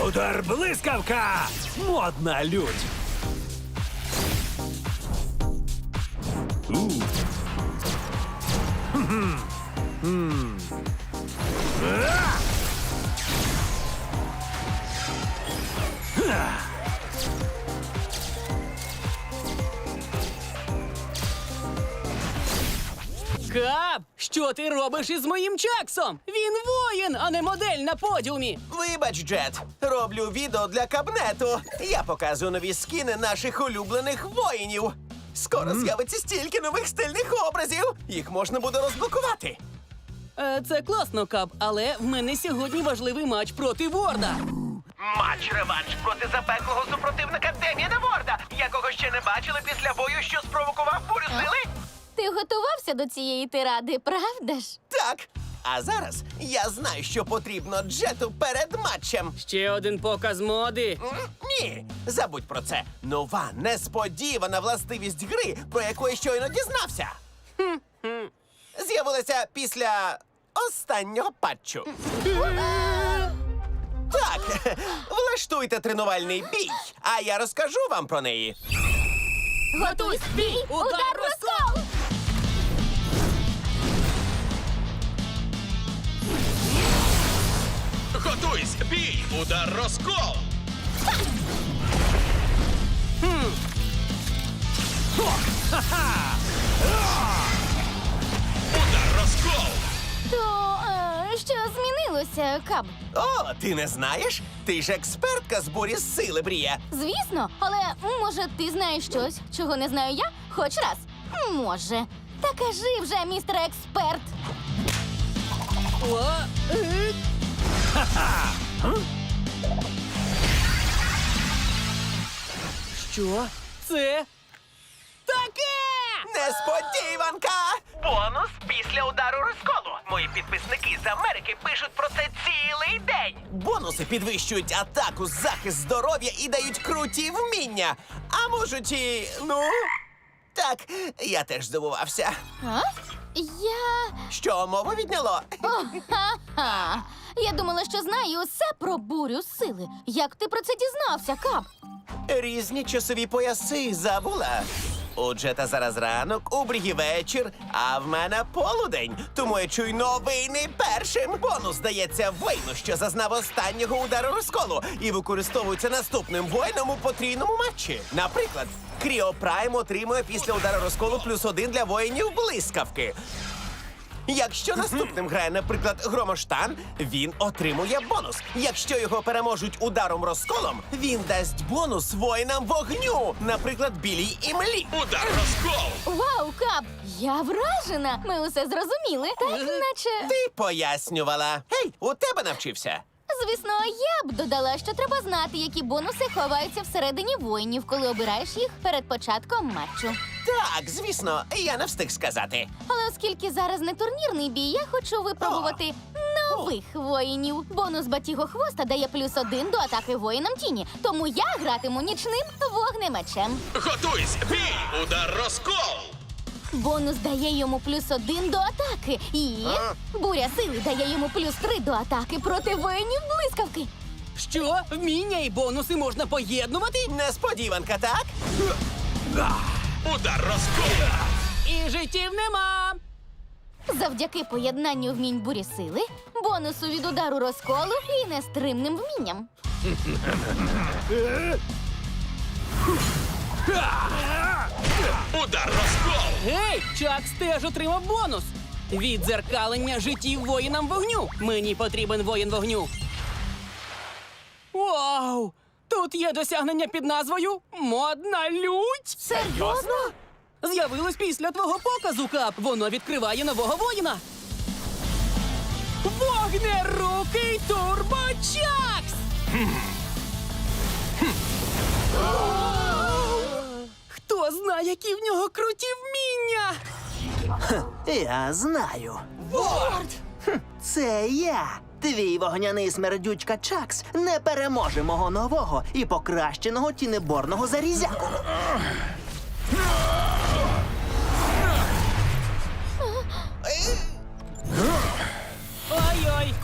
Удар блискавка! Модна лють! У. Хм-хм. М. А! Ха! Кап, що ти робиш із моїм Чаксом? Він воїн, а не модель на подіумі. Вибач, Джет, роблю відео для кабнету. Я показую нові скіни наших улюблених воїнів. Скоро з'явиться стільки нових стильних образів. Їх можна буде розблокувати. Е, це класно, Кап, але в мене сьогодні важливий матч проти Ворда. Матч реванш проти запеклого супротивника Деміана Ворда, якого ще не бачили після бою, що спровокував бурю сили. Ти готувався до цієї тиради, правда ж? Так. А зараз я знаю, що потрібно Джету перед матчем. Ще один показ моди. М, Ні, забудь про це. Нова несподівана властивість гри, про яку я щойно дізнався. З'явилася після останнього патчу. Так, влаштуйте тренувальний бій, а я розкажу вам про неї. Готуй бій! Удар Бій! Удар розкол! Удар розкол! То е, що змінилося, Каб? О, ти не знаєш? Ти ж експертка з бурі сили, Брія. Звісно, але може ти знаєш щось, чого не знаю я? Хоч раз. Може. Та кажи вже, містер експерт. Е, Що це таке? Несподіванка! Бонус після удару розколу. Мої підписники з Америки пишуть про це цілий день. Бонуси підвищують атаку, захист здоров'я і дають круті вміння. А можуть і. ну. Так, я теж здивувався. А? Я. Що мову відняло? О, ха-ха. Я думала, що знаю усе про бурю сили. Як ти про це дізнався, кап? Різні часові пояси забула. У Джета зараз ранок, у Брігі вечір, а в мене полудень. Тому я чую новини першим. Бонус дається воїну, що зазнав останнього удару розколу і використовується наступним воїном у потрійному матчі. Наприклад, Кріо Прайм отримує після удару розколу плюс один для воїнів блискавки. Якщо наступним грає, наприклад, Громоштан, він отримує бонус. Якщо його переможуть ударом розколом, він дасть бонус воїнам вогню, наприклад, білій і млі. Удар розкол! Вау, кап! Я вражена! Ми усе зрозуміли, так наче. Ти пояснювала. Гей, у тебе навчився. Звісно, я б додала, що треба знати, які бонуси ховаються всередині воїнів, коли обираєш їх перед початком матчу. Так, звісно, я не встиг сказати. Але оскільки зараз не турнірний бій, я хочу випробувати нових воїнів. Бонус батіго хвоста дає плюс один до атаки воїнам тіні. Тому я гратиму нічним вогнемечем. Готуйсь! Бій! Удар розкол! Бонус дає йому плюс один до атаки. І буря сили дає йому плюс три до атаки проти воїнів блискавки. Що? Вміння і бонуси можна поєднувати? Несподіванка, так? Удар розкол! І життів нема. Завдяки поєднанню вмінь бурі сили, бонусу від удару розколу і нестримним вмінням. Удар розкол! Гей, Чакс теж отримав бонус. Віддзеркалення життів воїнам вогню. Мені потрібен воїн вогню. Вау! Тут є досягнення під назвою Модна лють. Серйозно? З'явилось після твого показу, Кап. Воно відкриває нового воїна. Вогнерукий турбочакс! які в нього круті вміння! Я знаю. Ворд! Це я. Твій вогняний смердючка Чакс не переможе мого нового і покращеного тінеборного зарізяку. Ой-ой!